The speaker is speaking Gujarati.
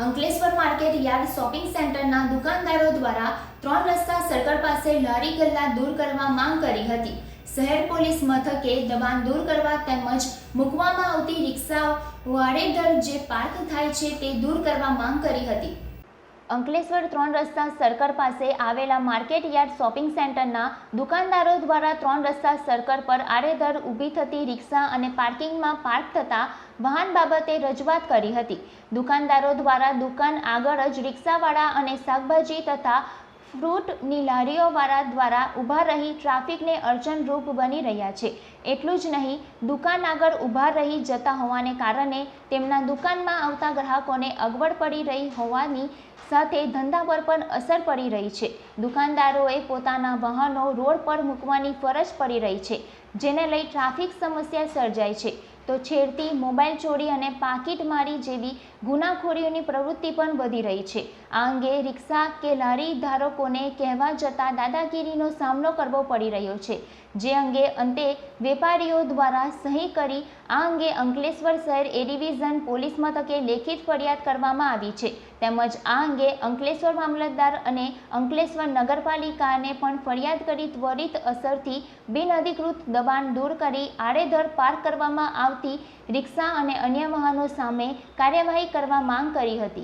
અંકલેશ્વર માર્કેટ યાર્ડ શોપિંગ સેન્ટરના દુકાનદારો દ્વારા ત્રણ રસ્તા સર્કલ પાસે લારી ગલ્લા દૂર કરવા માંગ કરી હતી. શહેર પોલીસ મથકે દબાણ દૂર કરવા તેમજ મૂકવામાં આવતી રિક્ષાઓ વાડેદર જે પાર્ક થાય છે તે દૂર કરવા માંગ કરી હતી. અંકલેશ્વર ત્રણ રસ્તા સર્કલ પાસે આવેલા માર્કેટ યાર્ડ શોપિંગ સેન્ટરના દુકાનદારો દ્વારા ત્રણ રસ્તા સર્કલ પર આડેધડ ઊભી થતી રિક્ષા અને પાર્કિંગમાં પાર્ક થતા વાહન બાબતે રજૂઆત કરી હતી. દુકાનદારો દ્વારા દુકાન આગળ જ રિક્ષાવાળા અને શાકભાજી તથા ફ્રૂટની લારીઓવાળા દ્વારા ઊભા રહી ટ્રાફિકને અડચણરૂપ બની રહ્યા છે. એટલું જ નહીં, દુકાન આગળ ઊભા રહી જતા હોવાને કારણે તેમના દુકાનમાં આવતા ગ્રાહકોને અગવડ પડી રહી હોવાની સાથે ધંધા પર પણ અસર પડી રહી છે. દુકાનદારોએ પોતાના વાહનો રોડ પર મૂકવાની ફરજ પડી રહી છે, જેને લઈ ટ્રાફિક સમસ્યા સર્જાય છે. તો છેડતી મોબાઈલ ચોરી અને પાકીટ મારી જેવી ગુનાખોરીઓની પ્રવૃત્તિ પણ વધી રહી છે. આ અંગે રિક્ષા કે લારી ધારકોને કહેવા જતાં દાદાગીરીનો સામનો કરવો પડી રહ્યો છે. જે અંગે અંતે વેપારીઓ દ્વારા સહી કરી, આ અંગે અંકલેશ્વર શહેર એ ડિવિઝન પોલીસ મથકે લેખિત ફરિયાદ કરવામાં આવી છે. તેમજ આ અંગે અંકલેશ્વર મામલતદાર અને અંકલેશ્વર નગરપાલિકાને પણ ફરિયાદ કરી ત્વરિત અસરથી બિનઅધિકૃત દબાણ દૂર કરી આડેધડ પાર્ક કરવામાં આવતી રિક્ષા અને અન્ય વાહનો સામે કાર્યવાહી કરવા માંગ કરી હતી.